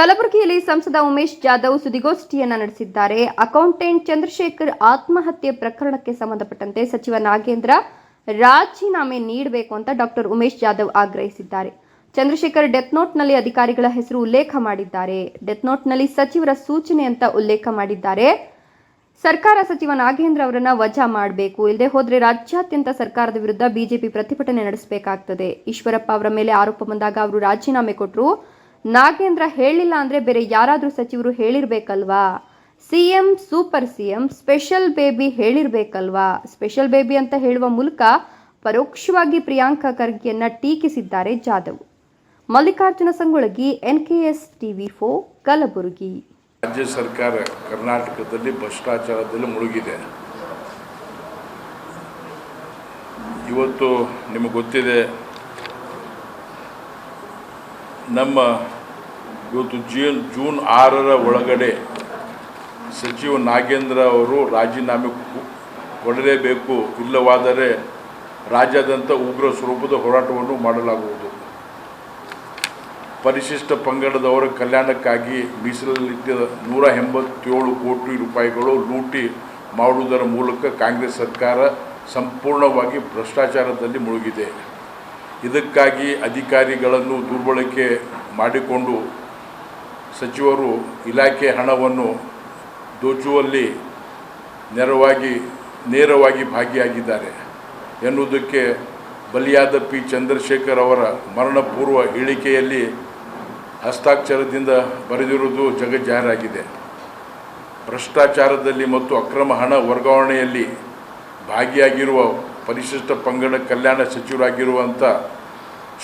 ಕಲಬುರಗಿಯಲ್ಲಿ ಸಂಸದ ಉಮೇಶ್ ಜಾಧವ್ ಸುದ್ದಿಗೋಷ್ಠಿಯನ್ನ ನಡೆಸಿದ್ದಾರೆ. ಅಕೌಂಟೆಂಟ್ ಚಂದ್ರಶೇಖರ್ ಆತ್ಮಹತ್ಯೆ ಪ್ರಕರಣಕ್ಕೆ ಸಂಬಂಧಪಟ್ಟಂತೆ ಸಚಿವ ನಾಗೇಂದ್ರ ರಾಜೀನಾಮೆ ನೀಡಬೇಕು ಅಂತ ಡಾಕ್ಟರ್ ಉಮೇಶ್ ಜಾಧವ್ ಆಗ್ರಹಿಸಿದ್ದಾರೆ. ಚಂದ್ರಶೇಖರ್ ಡೆತ್ ನೋಟ್ನಲ್ಲಿ ಅಧಿಕಾರಿಗಳ ಹೆಸರು ಉಲ್ಲೇಖ ಮಾಡಿದ್ದಾರೆ. ಡೆತ್ ನೋಟ್ನಲ್ಲಿ ಸಚಿವರ ಸೂಚನೆ ಅಂತ ಉಲ್ಲೇಖ ಮಾಡಿದ್ದಾರೆ. ಸರ್ಕಾರ ಸಚಿವ ನಾಗೇಂದ್ರ ಅವರನ್ನ ವಜಾ ಮಾಡಬೇಕು. ಇಲ್ಲದೆ ಹೋದರೆ ರಾಜ್ಯಾದ್ಯಂತ ಸರ್ಕಾರದ ವಿರುದ್ಧ ಬಿಜೆಪಿ ಪ್ರತಿಭಟನೆ ನಡೆಸಬೇಕಾಗ್ತದೆ. ಈಶ್ವರಪ್ಪ ಅವರ ಮೇಲೆ ಆರೋಪ ಬಂದಾಗ ಅವರು ರಾಜೀನಾಮೆ ಕೊಟ್ಟರು ನಾಗೇಂದ್ರ ಹೇಳಿಲ್ಲ ಅಂದರೆ ಬೇರೆ ಯಾರಾದರೂ ಸಚಿವರು ಹೇಳಿರ್ಬೇಕಲ್ವಾ? CM, super C M special baby ಹೇಳಿರ್ಬೇಕಲ್ವಾ? Special baby ಅಂತ ಹೇಳುವ ಮೂಲಕ ಪರೋಕ್ಷವಾಗಿ ಪ್ರಿಯಾಂಕಾ ಖರ್ಗೆಯನ್ನು ಟೀಕಿಸಿದ್ದಾರೆ ಜಾಧವ್. ಮಲ್ಲಿಕಾರ್ಜುನ ಸಂಗೊಳಗಿ ಎನ್ಕೆಎಸ್ ಟಿವಿ ಫೋ ಕಲಬುರಗಿ. ರಾಜ್ಯ ಸರ್ಕಾರ ಕರ್ನಾಟಕದಲ್ಲಿ ಭ್ರಷ್ಟಾಚಾರದಲ್ಲಿ ಮುಳುಗಿದೆ. ಇವತ್ತು ನಿಮಗೆ ಗೊತ್ತಿದೆ ನಮ್ಮ ಇವತ್ತು ಜೂನ್ ಜೂನ್ ಆರರ ಒಳಗಡೆ ಸಚಿವ ನಾಗೇಂದ್ರ ಅವರು ರಾಜೀನಾಮೆ ಕೊಡಲೇಬೇಕು. ಇಲ್ಲವಾದರೆ ರಾಜ್ಯಾದ್ಯಂತ ಉಗ್ರ ಸ್ವರೂಪದ ಹೋರಾಟವನ್ನು ಮಾಡಲಾಗುವುದು. ಪರಿಶಿಷ್ಟ ಪಂಗಡದವರ ಕಲ್ಯಾಣಕ್ಕಾಗಿ ಮೀಸಲಿಟ್ಟಿದ್ದ ನೂರ ಎಂಬತ್ತೇಳು ಕೋಟಿ ರೂಪಾಯಿಗಳು ಲೂಟಿ ಮಾಡುವುದರ ಮೂಲಕ ಕಾಂಗ್ರೆಸ್ ಸರ್ಕಾರ ಸಂಪೂರ್ಣವಾಗಿ ಭ್ರಷ್ಟಾಚಾರದಲ್ಲಿ ಮುಳುಗಿದೆ. ಇದಕ್ಕಾಗಿ ಅಧಿಕಾರಿಗಳನ್ನು ದುರ್ಬಳಕೆ ಮಾಡಿಕೊಂಡು ಸಚಿವರು ಇಲಾಖೆ ಹಣವನ್ನು ದೋಚುವಲ್ಲಿ ನೆರವಾಗಿ, ನೇರವಾಗಿ ಭಾಗಿಯಾಗಿದ್ದಾರೆ ಎನ್ನುವುದಕ್ಕೆ ಬಲಿಯಾದ ಪಿ. ಚಂದ್ರಶೇಖರ್ ಅವರ ಮರಣಪೂರ್ವ ಹೇಳಿಕೆಯಲ್ಲಿ ಹಸ್ತಾಕ್ಷರದಿಂದ ಬರೆದಿರುವುದು ಜಗಜ್ಜಾರಾಗಿದೆ ಭ್ರಷ್ಟಾಚಾರದಲ್ಲಿ ಮತ್ತು ಅಕ್ರಮ ಹಣ ವರ್ಗಾವಣೆಯಲ್ಲಿ ಭಾಗಿಯಾಗಿರುವ ಪರಿಶಿಷ್ಟ ಪಂಗಡ ಕಲ್ಯಾಣ ಸಚಿವರಾಗಿರುವಂಥ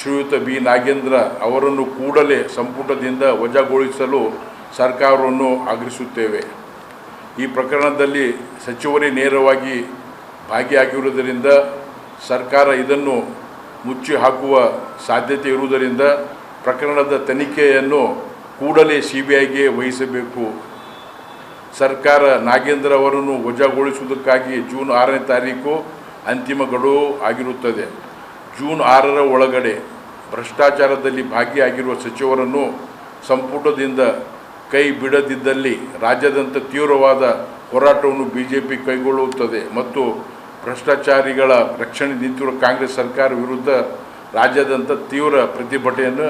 ಶ್ರೀಯುತ ಬಿ. ನಾಗೇಂದ್ರ ಅವರನ್ನು ಕೂಡಲೇ ಸಂಪುಟದಿಂದ ವಜಾಗೊಳಿಸಲು ಸರ್ಕಾರವನ್ನು ಆಗ್ರಹಿಸುತ್ತೇವೆ. ಈ ಪ್ರಕರಣದಲ್ಲಿ ಸಚಿವರೇ ನೇರವಾಗಿ ಭಾಗಿಯಾಗಿರುವುದರಿಂದ ಸರ್ಕಾರ ಇದನ್ನು ಮುಚ್ಚಿ ಹಾಕುವ ಸಾಧ್ಯತೆ ಇರುವುದರಿಂದ ಪ್ರಕರಣದ ತನಿಖೆಯನ್ನು ಕೂಡಲೇ ಸಿ ಬಿ ಐಗೆ ವಹಿಸಬೇಕು. ಸರ್ಕಾರ ನಾಗೇಂದ್ರ ಅವರನ್ನು ವಜಾಗೊಳಿಸುವುದಕ್ಕಾಗಿ ಜೂನ್ ಆರನೇ ತಾರೀಕು ಅಂತಿಮ ಗಡುವು ಆಗಿರುತ್ತದೆ. ಜೂನ್ ಆರರ ಒಳಗಡೆ ಭ್ರಷ್ಟಾಚಾರದಲ್ಲಿ ಭಾಗಿಯಾಗಿರುವ ಸಚಿವರನ್ನು ಸಂಪುಟದಿಂದ ಕೈ ಬಿಡದಿದ್ದಲ್ಲಿ ರಾಜ್ಯದಂತ ತೀವ್ರವಾದ ಹೋರಾಟವನ್ನು ಬಿ ಜೆ ಕೈಗೊಳ್ಳುತ್ತದೆ ಮತ್ತು ಭ್ರಷ್ಟಾಚಾರಿಗಳ ರಕ್ಷಣೆ ನಿಂತಿರುವ ಕಾಂಗ್ರೆಸ್ ಸರ್ಕಾರ ವಿರುದ್ಧ ರಾಜ್ಯದಂತ ತೀವ್ರ ಪ್ರತಿಭಟನೆಯನ್ನು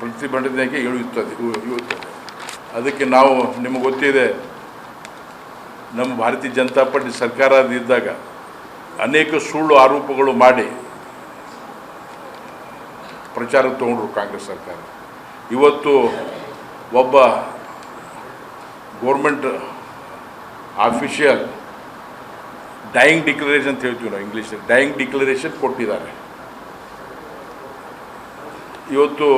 ಪ್ರತಿಭಟನೆಗೆ ಇಳಿಯುತ್ತದೆ ಇಳಿಯುತ್ತದೆ. ಅದಕ್ಕೆ ನಾವು, ನಿಮಗೆ ಗೊತ್ತಿದೆ, ನಮ್ಮ ಭಾರತೀಯ ಜನತಾ ಪಾರ್ಟಿ ಸರ್ಕಾರ ಇದ್ದಾಗ ಅನೇಕ ಸುಳ್ಳು ಆರೋಪಗಳು ಮಾಡಿ ಪ್ರಚಾರ ತಗೊಂಡ್ರು ಕಾಂಗ್ರೆಸ್ ಸರ್ಕಾರ. ಇವತ್ತು ಒಬ್ಬ ಗೋರ್ಮೆಂಟ್ ಆಫಿಷಿಯಲ್ ಡೈಯಿಂಗ್ ಡಿಕ್ಲರೇಷನ್ ಅಂತ ಹೇಳ್ತೀವಿ ನಾವು ಇಂಗ್ಲೀಷಲ್ಲಿ. ಡೈಯಿಂಗ್ ಡಿಕ್ಲರೇಷನ್ ಕೊಟ್ಟಿದ್ದಾರೆ. ಇವತ್ತು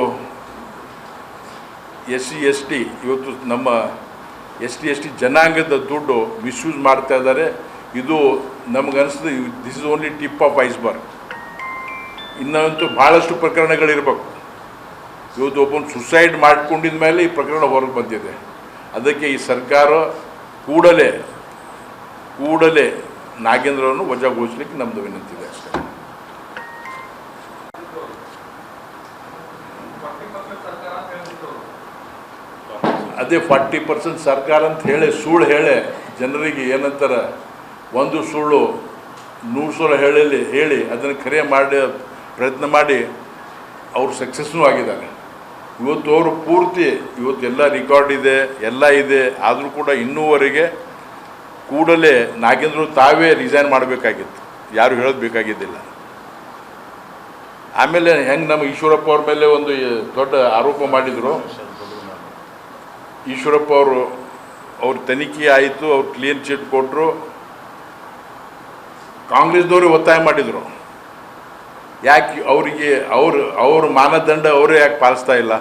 ಎಸ್ ಸಿ, ಎಸ್ ಟಿ, ಇವತ್ತು ನಮ್ಮ ಎಸ್ ಟಿ ಎಸ್ ಟಿ ಜನಾಂಗದ ದುಡ್ಡು ಮಿಸ್ಯೂಸ್ ಮಾಡ್ತಾ ಇದ್ದಾರೆ. ಇದು ನಮ್ಗೆ ಅನಿಸ್ತದೆ this is only tip of iceberg ಇನ್ನಂತೂ ಭಾಳಷ್ಟು ಪ್ರಕರಣಗಳಿರ್ಬೇಕು. ಇವತ್ತು ಒಬ್ಬನು ಸುಸೈಡ್ ಮಾಡ್ಕೊಂಡಿದ ಮೇಲೆ ಈ ಪ್ರಕರಣ ಹೊರಗೆ ಬಂದಿದೆ. ಅದಕ್ಕೆ ಈ ಸರ್ಕಾರ ಕೂಡಲೇ ಕೂಡಲೇ ನಾಗೇಂದ್ರವನ್ನು ವಜಾಗೊಳಿಸ್ಲಿಕ್ಕೆ ನಮ್ಮದು ವಿನಂತಿ ಇದೆ ಅಷ್ಟೇ. ಅದೇ ಫಾರ್ಟಿ ಪರ್ಸೆಂಟ್ ಸರ್ಕಾರ ಅಂತ ಹೇಳಿ, ಸುಳ್ಳು ಹೇಳಿ ಜನರಿಗೆ ಏನಂತಾರೆ ಒಂದು ಸುಳ್ಳು ನೂರು ಸಲ ಹೇಳಿ ಹೇಳಿ, ಅದನ್ನು ಕರೆ ಮಾಡಿ, ಪ್ರಯತ್ನ ಮಾಡಿ ಅವರು ಸಕ್ಸಸ್ನೂ ಆಗಿದ್ದಾರೆ. ಇವತ್ತು ಅವರು ಪೂರ್ತಿ, ಇವತ್ತು ಎಲ್ಲ ರೆಕಾರ್ಡ್ ಇದೆ, ಎಲ್ಲ ಇದೆ, ಆದರೂ ಕೂಡ ಇನ್ನೂವರೆಗೆ ಕೂಡಲೇ ನಾಗೇಂದ್ರ ತಾವೇ ರಿಸೈನ್ ಮಾಡಬೇಕಾಗಿತ್ತು. ಯಾರು ಹೇಳೋದು ಬೇಕಾಗಿದ್ದಿಲ್ಲ. ಆಮೇಲೆ ಹೆಂಗೆ ನಮ್ಮ ಈಶ್ವರಪ್ಪ ಅವ್ರ ಮೇಲೆ ಒಂದು ದೊಡ್ಡ ಆರೋಪ ಮಾಡಿದರು. ಈಶ್ವರಪ್ಪ ಅವರು, ಅವ್ರ ತನಿಖೆ ಆಯಿತು, ಅವ್ರು ಕ್ಲೀನ್ ಚಿಟ್ ಕೊಟ್ಟರು ಕಾಂಗ್ರೆಸ್ದವರು ಒತ್ತಾಯ ಮಾಡಿದರು. ಯಾಕೆ ಅವರಿಗೆ ಅವರು, ಅವ್ರ ಮಾನದಂಡ ಅವರೇ ಯಾಕೆ ಪಾಲಿಸ್ತಾ ಇಲ್ಲ?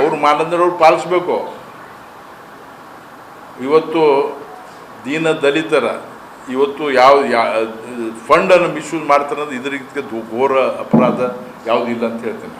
ಅವ್ರ ಮಾನದಂಡ ಅವ್ರು ಪಾಲಿಸ್ಬೇಕು. ಇವತ್ತು ದೀನ ದಲಿತರ, ಇವತ್ತು ಯಾವ ಫಂಡನ್ನು ಮಿಸ್ಯೂಸ್ ಮಾಡ್ತಾರೆ ಅಂದ್ರೆ ಇದರಿಗೆ ಘೋರ ಅಪರಾಧ ಯಾವುದಿಲ್ಲ ಅಂತ ಹೇಳ್ತೇನೆ.